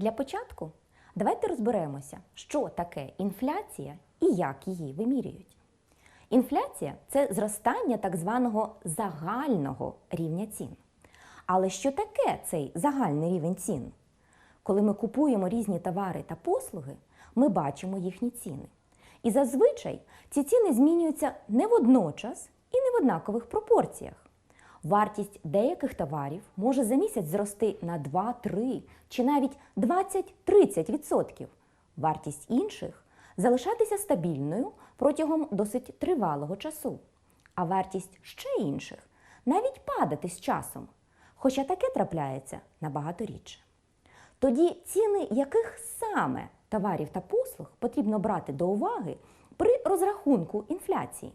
Для початку давайте розберемося, що таке інфляція і як її вимірюють. Інфляція це зростання так званого загального рівня цін. Але що таке цей загальний рівень цін? Коли ми купуємо різні товари та послуги, ми бачимо їхні ціни. І зазвичай ці ціни змінюються не водночас і не в однакових пропорціях. Вартість деяких товарів може за місяць зрости на 2-3 чи навіть 20-30%. Вартість інших залишатися стабільною протягом досить тривалого часу, а вартість ще інших навіть падати з часом, хоча таке трапляється набагато рідше. Тоді ціни яких саме товарів та послуг потрібно брати до уваги при розрахунку інфляції.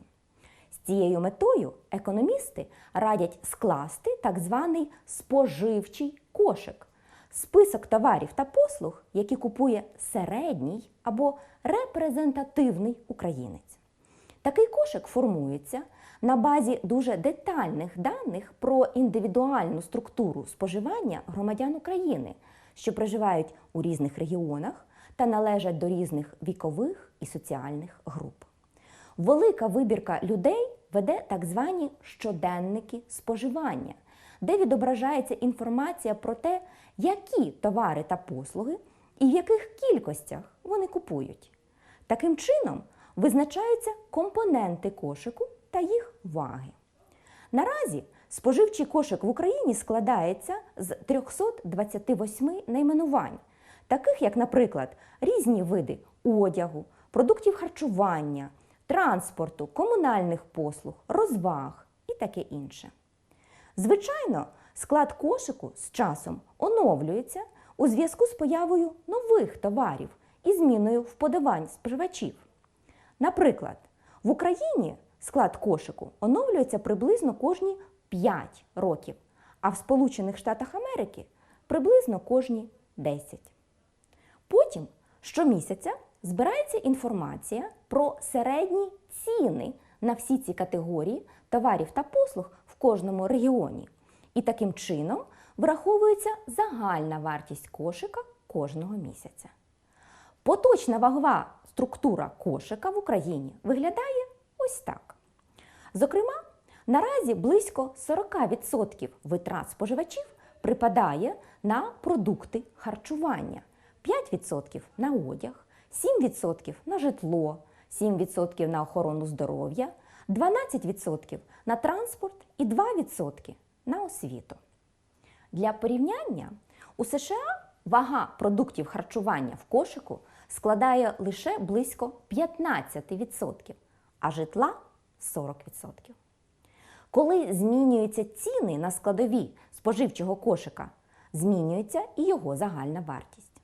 Цією метою економісти радять скласти так званий споживчий кошик список товарів та послуг, які купує середній або репрезентативний українець. Такий кошик формується на базі дуже детальних даних про індивідуальну структуру споживання громадян України, що проживають у різних регіонах та належать до різних вікових і соціальних груп. Велика вибірка людей веде так звані щоденники споживання, де відображається інформація про те, які товари та послуги і в яких кількостях вони купують. Таким чином визначаються компоненти кошику та їх ваги. Наразі споживчий кошик в Україні складається з 328 найменувань, таких як, наприклад, різні види одягу, продуктів харчування, транспорту, комунальних послуг, розваг і таке інше. Звичайно, склад кошику з часом оновлюється у зв'язку з появою нових товарів і зміною вподобань споживачів. Наприклад, в Україні склад кошику оновлюється приблизно кожні 5 років, а в Сполучених Штатах Америки приблизно кожні 10. Потім щомісяця збирається інформація про середні ціни на всі ці категорії товарів та послуг в кожному регіоні. І таким чином враховується загальна вартість кошика кожного місяця. Поточна вагова структура кошика в Україні виглядає ось так. Зокрема, наразі близько 40% витрат споживачів припадає на продукти харчування, 5% на одяг, 7% на житло, 7% на охорону здоров'я, 12% на транспорт і 2% на освіту. Для порівняння у США вага продуктів харчування в кошику складає лише близько 15%, а житла 40%. Коли змінюються ціни на складові споживчого кошика, змінюється і його загальна вартість.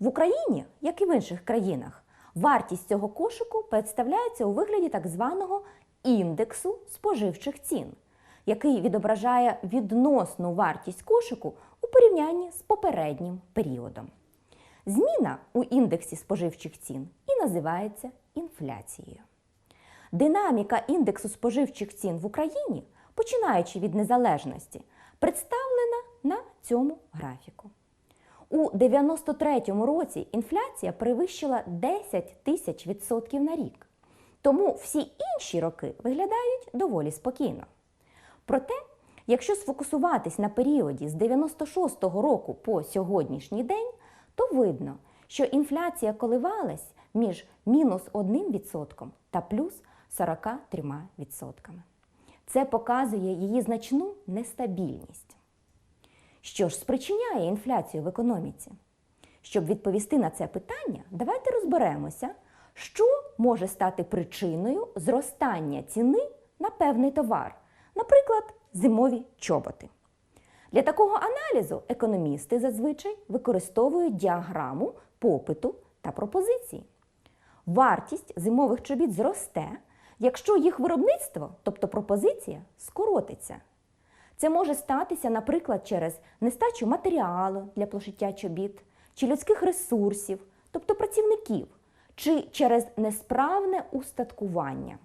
В Україні, як і в інших країнах, вартість цього кошику представляється у вигляді так званого індексу споживчих цін, який відображає відносну вартість кошику у порівнянні з попереднім періодом. Зміна у індексі споживчих цін і називається інфляцією. Динаміка індексу споживчих цін в Україні, починаючи від незалежності, представлена на цьому графіку. У 93-му році інфляція перевищила 10 тисяч відсотків на рік. Тому всі інші роки виглядають доволі спокійно. Проте, якщо сфокусуватись на періоді з 96-го року по сьогоднішній день, то видно, що інфляція коливалась між мінус 1% та плюс 43%. Це показує її значну нестабільність. Що ж спричиняє інфляцію в економіці? Щоб відповісти на це питання, давайте розберемося, що може стати причиною зростання ціни на певний товар, наприклад, зимові чоботи. Для такого аналізу економісти зазвичай використовують діаграму попиту та пропозиції. Вартість зимових чобіт зросте, якщо їх виробництво, тобто пропозиція, скоротиться. Це може статися, наприклад, через нестачу матеріалу для пошиття чобіт, чи людських ресурсів, тобто працівників, чи через несправне устаткування.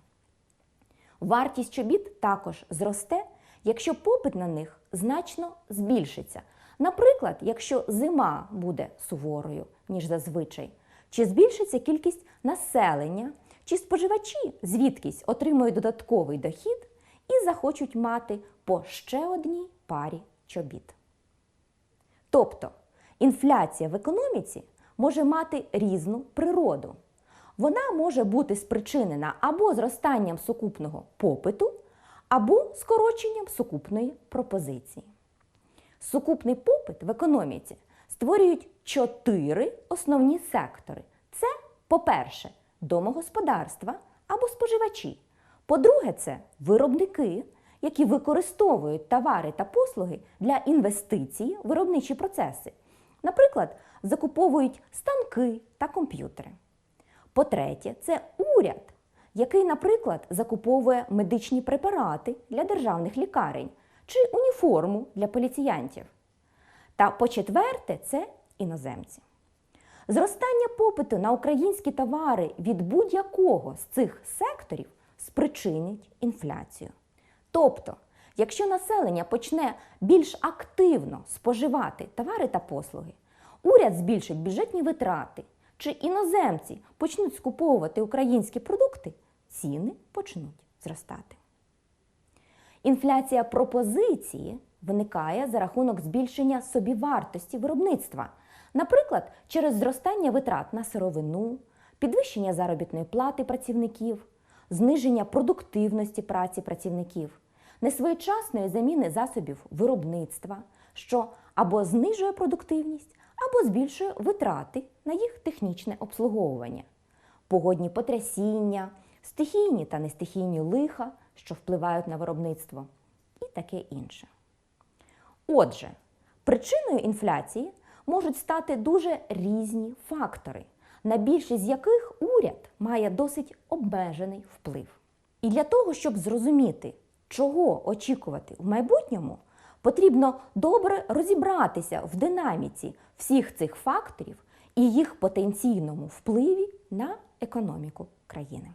Вартість чобіт також зросте, якщо попит на них значно збільшиться, Наприклад, якщо зима буде суворою, ніж зазвичай, чи збільшиться кількість населення, чи споживачі звідкись отримують додатковий дохід і захочуть мати по ще одній парі чобіт. Тобто інфляція в економіці може мати різну природу. Вона може бути спричинена або зростанням сукупного попиту, або скороченням сукупної пропозиції. Сукупний попит в економіці створюють чотири основні сектори. Це, по-перше, домогосподарства або споживачі. По-друге, це виробники, які використовують товари та послуги для інвестицій в виробничі процеси. Наприклад, закуповують станки та комп'ютери. По-третє, це уряд, який, наприклад, закуповує медичні препарати для державних лікарень чи уніформу для поліціянтів. Та по-четверте, це іноземці. Зростання попиту на українські товари від будь-якого з цих секторів спричинить інфляцію. Тобто, якщо населення почне більш активно споживати товари та послуги, уряд збільшить бюджетні витрати, чи іноземці почнуть скуповувати українські продукти, ціни почнуть зростати. Інфляція пропозиції виникає за рахунок збільшення собівартості виробництва, наприклад, через зростання витрат на сировину, підвищення заробітної плати працівників, зниження продуктивності праці працівників, несвоєчасної заміни засобів виробництва, що або знижує продуктивність, або збільшує витрати на їх технічне обслуговування, погодні потрясіння, стихійні та нестихійні лиха, що впливають на виробництво, і таке інше. Отже, причиною інфляції можуть стати дуже різні фактори, на більшість з яких уряд має досить обмежений вплив. І для того, щоб зрозуміти, чого очікувати в майбутньому, потрібно добре розібратися в динаміці всіх цих факторів і їх потенційному впливі на економіку країни.